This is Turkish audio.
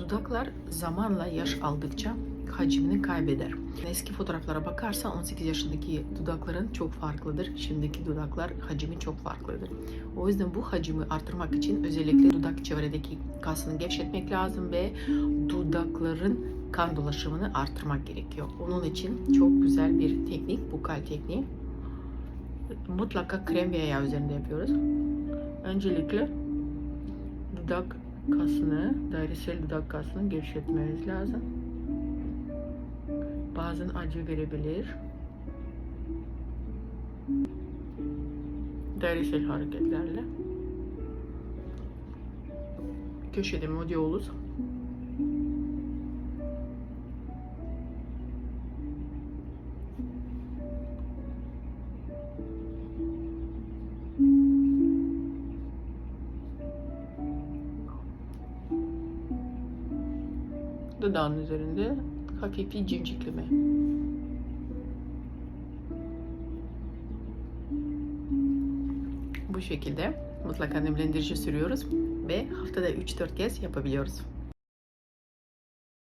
Dudaklar zamanla yaş aldıkça hacmini kaybeder. Eski fotoğraflara bakarsan 18 yaşındaki dudakların çok farklıdır. Şimdiki dudaklar hacmi çok farklıdır. O yüzden bu hacmi artırmak için özellikle dudak çevredeki kasını gevşetmek lazım ve dudakların kan dolaşımını artırmak gerekiyor. Onun için çok güzel bir teknik, bukal tekniği. Mutlaka krem veya yağ üzerinde yapıyoruz. Öncelikle dudak kasını, dairesel dudak kasını gevşetmeniz lazım. Bazen acı verebilir. Dairesel hareketlerle. Köşede modiolus. Dudağın üzerinde hafif bir cimcikleme. Bu şekilde mutlaka nemlendirici sürüyoruz ve haftada 3-4 kez yapabiliyoruz.